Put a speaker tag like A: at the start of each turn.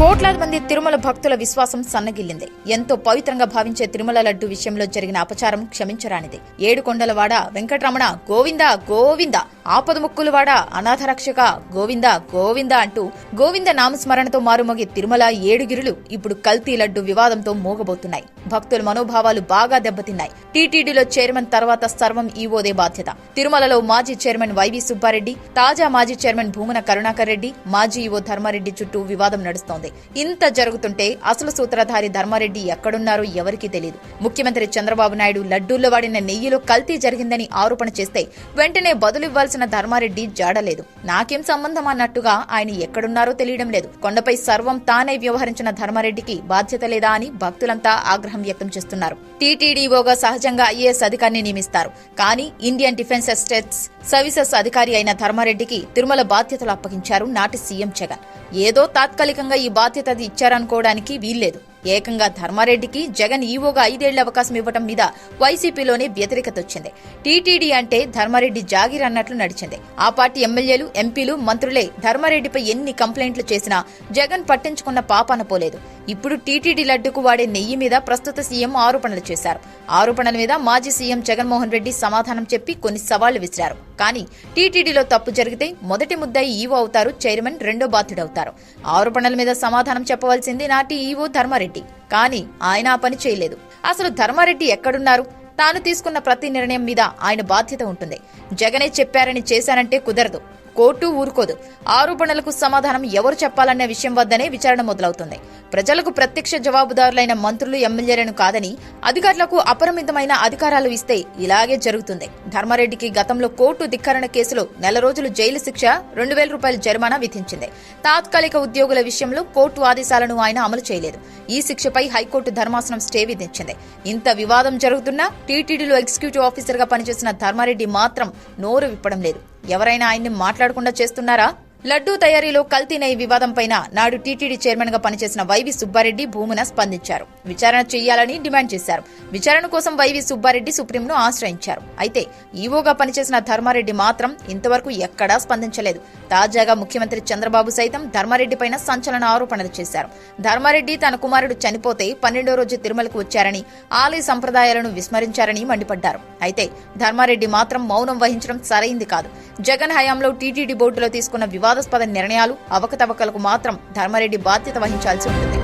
A: కోట్లాది మంది తిరుమల భక్తుల విశ్వాసం సన్నగిల్లింది. ఎంతో పవిత్రంగా భావించే తిరుమల లడ్డు విషయంలో జరిగిన అపచారం క్షమించరానిది. ఏడుకొండలవాడ వెంకటరమణ గోవింద గోవింద ఆపదముక్కులవాడ అనాథరక్షక గోవింద గోవింద అంటూ గోవింద నామస్మరణతో మారుమోగే తిరుమల ఏడుగిరులు ఇప్పుడు కల్తీ లడ్డు వివాదంతో మోగబోతున్నాయి. భక్తుల మనోభావాలు బాగా దెబ్బతిన్నాయి. టీటీడీలో చైర్మన్ తర్వాత సర్వం ఈవోదే బాధ్యత. తిరుమలలో మాజీ చైర్మన్ వైవి సుబ్బారెడ్డి తాజా మాజీ చైర్మన్ భూమన కరుణాకర్ రెడ్డి మాజీ ఈవో ధర్మారెడ్డి చుట్టూ వివాదం నడుస్తోంది. ఇంత జరుగుతుంటే అసలు సూత్రధారి ధర్మారెడ్డి ఎక్కడున్నారో ఎవరికీ తెలియదు ముఖ్యమంత్రి చంద్రబాబు నాయుడు లడ్డూల్లో వాడిన నెయ్యిలో కల్తీ జరిగిందని ఆరోపణ చేస్తే వెంటనే బదులివ్వాల్సిన ధర్మారెడ్డి జాడలేదు. నాకేం సంబంధం అన్నట్టుగా ఆయన ఎక్కడున్నారో తెలియడం లేదు. కొండపై సర్వం తానే వ్యవహరించిన ధర్మారెడ్డికి బాధ్యత లేదా అని భక్తులంతా ఆగ్రహం వ్యక్తం చేస్తున్నారు. టీటీడీఓగా సహజంగా ఐఏఎస్ అధికారిని నియమిస్తారు. కానీ ఇండియన్ డిఫెన్స్ ఎస్టేట్స్ సర్వీసెస్ అధికారి అయిన ధర్మారెడ్డికి తిరుమల బాధ్యతలు అప్పగించారు నాటి సీఎం జగన్. ఏదో తాత్కాలికంగా ఈ బాధ్యత అది ఇచ్చారనుకోవడానికి వీల్లేదు. ఏకంగా ధర్మారెడ్డికి జగన్ ఈవోగా ఐదేళ్ళ అవకాశం ఇవ్వటం మీద వైసీపీలోనే వ్యతిరేకత వచ్చింది టీటీడీ అంటే ధర్మారెడ్డి జాగీర్ అన్నట్లు నడిచింది. ఆ పార్టీ ఎమ్మెల్యేలు ఎంపీలు మంత్రులే ధర్మారెడ్డిపై ఎన్ని కంప్లైంట్లు చేసినా జగన్ పట్టించుకున్న పాపాన పోలేదు ఇప్పుడు టీటీడీ లడ్డుకు వాడే నెయ్యి మీద ప్రస్తుత సీఎం ఆరోపణలు చేశారు. ఆరోపణల మీద మాజీ సీఎం జగన్మోహన్ రెడ్డి సమాధానం చెప్పి కొన్ని సవాళ్ళు విసిరారు. కానీ టీటీడీలో తప్పు జరిగితే మొదటి ముద్దాయి ఈవో అవుతారు చైర్మన్ రెండో బాధ్యుడవుతారు. ఆరోపణల మీద సమాధానం చెప్పవలసింది నాటి ఈవో ధర్మారెడ్డి. కానీ ఆయన ఆ పని చేయలేదు. అసలు ధర్మారెడ్డి ఎక్కడున్నారు? తాను తీసుకున్న ప్రతి నిర్ణయం మీద ఆయన బాధ్యత ఉంటుంది. జగనే చెప్పారని చేశానంటే కుదరదు. కోర్టు ఊరుకోదు. ఆరోపణలకు సమాధానం ఎవరు చెప్పాలనే విషయం వద్దనే విచారణ మొదలవుతుంది. ప్రజలకు ప్రత్యక్ష జవాబుదారులైన మంత్రులు ఎమ్మెల్యేలను కాదని అధికారులకు అపరిమితమైన అధికారాలు ఇస్తే ఇలాగే జరుగుతుంది. ధర్మారెడ్డికి గతంలో కోర్టు ధిక్కరణ కేసులో నెల రోజులు జైలు శిక్ష రెండు వేల రూపాయల జరిమానా విధించింది. తాత్కాలిక ఉద్యోగుల విషయంలో కోర్టు ఆదేశాలను ఆయన అమలు చేయలేదు. ఈ శిక్షపై హైకోర్టు ధర్మాసనం స్టే విధించింది. ఇంత వివాదం జరుగుతున్నా టీటీడీలో ఎగ్జిక్యూటివ్ ఆఫీసర్గా పనిచేసిన ధర్మారెడ్డి మాత్రం నోరు విప్పడం లేదు. ఎవరైనా ఆయన్ని మాట్లాడకుండా చేస్తున్నారా? లడ్డూ తయారీలో కల్తీనై నెయ్యి వివాదంపైన నాడు టీటీడీ చైర్మన్గా పనిచేసిన వైవి సుబ్బారెడ్డి భూమున స్పందించారు. విచారణ చేయాలని డిమాండ్ చేశారు. విచారణ కోసం వైవి సుబ్బారెడ్డి సుప్రీంను ఆశ్రయించారు. అయితే ఈవోగా పనిచేసిన ధర్మారెడ్డి మాత్రం ఇంతవరకు ఎక్కడా స్పందించలేదు. తాజాగా ముఖ్యమంత్రి చంద్రబాబు సైతం ధర్మారెడ్డిపైన సంచలన ఆరోపణలు చేశారు. ధర్మారెడ్డి తన కుమారుడు చనిపోతే పన్నెండో రోజు తిరుమలకు వచ్చారని ఆలయ సంప్రదాయాలను విస్మరించారని మండిపడ్డారు. అయితే ధర్మారెడ్డి మాత్రం మౌనం వహించడం సరైంది కాదు. జగన్ హయాంలో టీటీడీ బోర్డులో తీసుకున్న వివాదాస్పద నిర్ణయాలు అవకతవకలకు మాత్రం ధర్మారెడ్డి బాధ్యత వహించాల్సి ఉంటుంది.